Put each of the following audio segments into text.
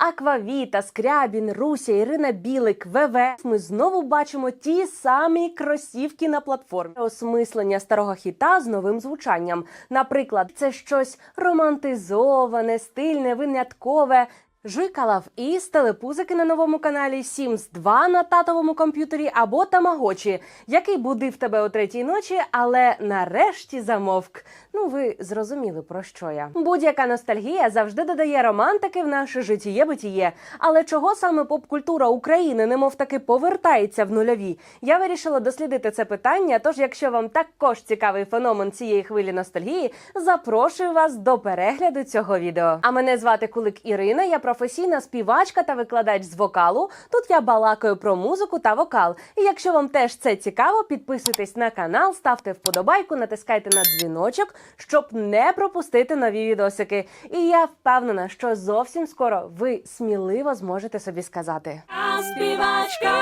Аквавіта, Скрябін, Руся, Ірина Білик, ВВ. Ми знову бачимо ті самі кросівки на платформі. Осмислення старого хіта з новим звучанням. Наприклад, це щось романтизоване, стильне, виняткове. Жуйкалав із телепузики на новому каналі Sims 2 на татовому комп'ютері або Тамагочі, який будив тебе о третій ночі, але нарешті замовк. Ну, ви зрозуміли про що я. Будь-яка ностальгія завжди додає романтики в наше житіє битіє. Але чого саме поп-культура України немов таки повертається в нульові? Я вирішила дослідити це питання. Тож, якщо вам також цікавий феномен цієї хвилі ностальгії, запрошую вас до перегляду цього відео. А мене звати Кулик Ірина. Я професійна співачка та викладач з вокалу. Тут я балакаю про музику та вокал. І якщо вам теж це цікаво, підписуйтесь на канал, ставте вподобайку, натискайте на дзвіночок, щоб не пропустити нові відосики. І я впевнена, що зовсім скоро ви сміливо зможете собі сказати. Я співачка,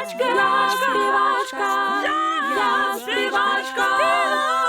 я співачка, я співачка.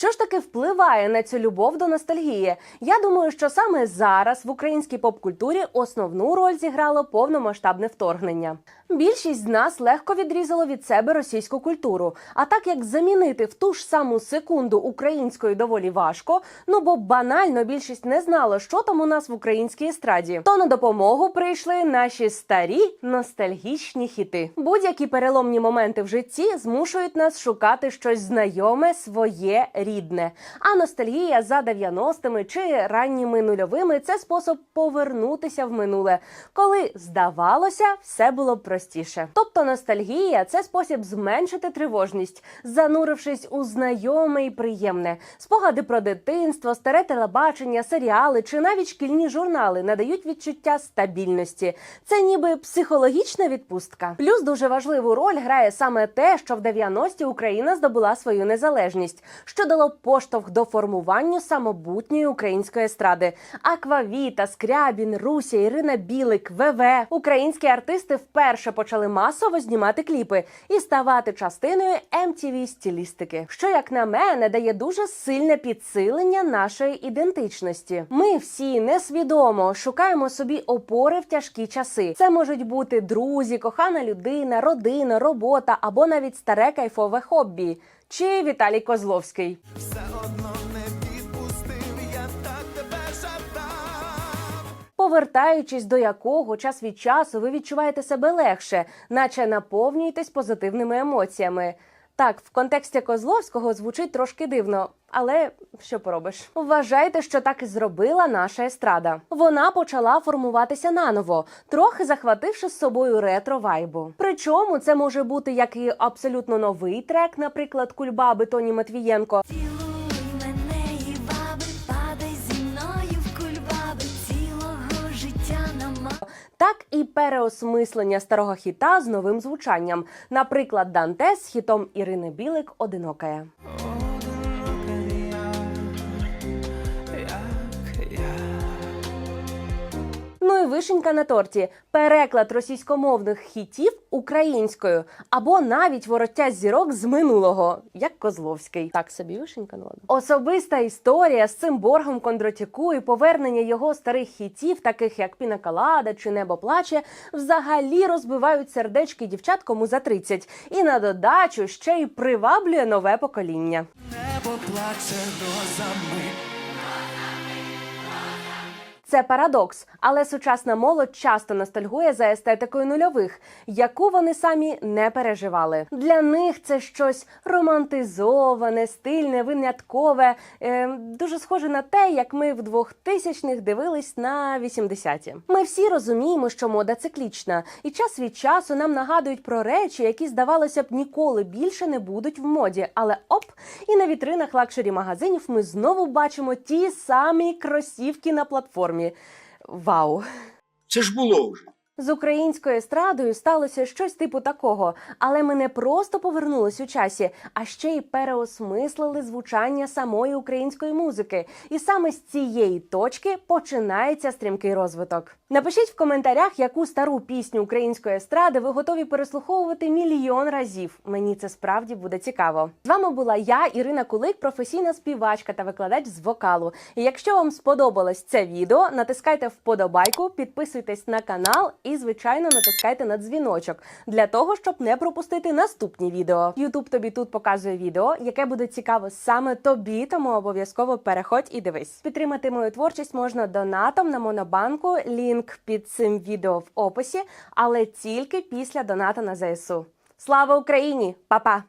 Що ж таки впливає на цю любов до ностальгії? Я думаю, що саме зараз в українській поп-культурі основну роль зіграло повномасштабне вторгнення. Більшість з нас легко відрізало від себе російську культуру. А так як замінити в ту ж саму секунду українською доволі важко, ну бо банально більшість не знала, що там у нас в українській естраді. То на допомогу прийшли наші старі ностальгічні хіти. Будь-які переломні моменти в житті змушують нас шукати щось знайоме, своє рідне. А ностальгія за 90-ми чи ранніми нульовими це спосіб повернутися в минуле, коли здавалося, все було простіше. Тобто ностальгія це спосіб зменшити тривожність, занурившись у знайоме і приємне. Спогади про дитинство, старе телебачення, серіали чи навіть шкільні журнали надають відчуття стабільності. Це ніби психологічна відпустка. Плюс дуже важливу роль грає саме те, що в 90-ті Україна здобула свою незалежність, що дало поштовх до формування самобутньої української естради. Аквавіта, Скрябін, Руся, Ірина Білик, ВВ. Українські артисти вперше почали масово знімати кліпи і ставати частиною MTV стилістики, що, як на мене, дає дуже сильне підсилення нашої ідентичності. Ми всі несвідомо шукаємо собі опори в тяжкі часи. Це можуть бути друзі, кохана людина, родина, робота або навіть старе кайфове хобі. Чи Віталій Козловський. все одно не відпустив, я так тебе жадав. повертаючись до якого час від часу ви відчуваєте себе легше, наче наповнюєтесь позитивними емоціями. Так, в контексті Козловського звучить трошки дивно, але що поробиш? Вважайте, що так і зробила наша естрада. Вона почала формуватися наново, трохи захвативши з собою ретро вайбу. Причому це може бути як і абсолютно новий трек, наприклад, Кульбаби Тоні Матвієнко, і переосмислення старого хіта з новим звучанням, наприклад, Дантес з хітом Ірини Білик Одинокая. І вишенька на торті переклад російськомовних хітів українською, або навіть вороття зірок з минулого, як Козловський. Так собі вишенька ну ладно. Особиста історія з цим боргом Кондратюку і повернення його старих хітів, таких як Пінакалада чи Небо плаче, взагалі розбивають сердечки дівчат кому за 30. І на додачу ще й приваблює нове покоління. Небо плаче до дозами. Це парадокс, але сучасна молодь часто ностальгує за естетикою нульових, яку вони самі не переживали. Для них це щось романтизоване, стильне, виняткове, е, дуже схоже на те, як ми в 2000-х дивились на 80-ті. Ми всі розуміємо, що мода циклічна, і час від часу нам нагадують про речі, які здавалося б ніколи більше не будуть в моді. Але оп, і на вітринах лакшері магазинів ми знову бачимо ті самі кросівки на платформі. Вау! Це ж було вже. З українською естрадою сталося щось типу такого, але ми не просто повернулись у часі, а ще й переосмислили звучання самої української музики. І саме з цієї точки починається стрімкий розвиток. Напишіть в коментарях, яку стару пісню української естради ви готові переслуховувати мільйон разів. Мені це справді буде цікаво. З вами була я, Ірина Кулик, професійна співачка та викладач з вокалу. І якщо вам сподобалось це відео, натискайте вподобайку, підписуйтесь на канал і, звичайно, натискайте на дзвіночок для того, щоб не пропустити наступні відео. Ютуб тобі тут показує відео, яке буде цікаво саме тобі, тому обов'язково переходь і дивись. Підтримати мою творчість можна донатом на монобанку. Лінк під цим відео в описі, але тільки після доната на ЗСУ. Слава Україні! Па-па!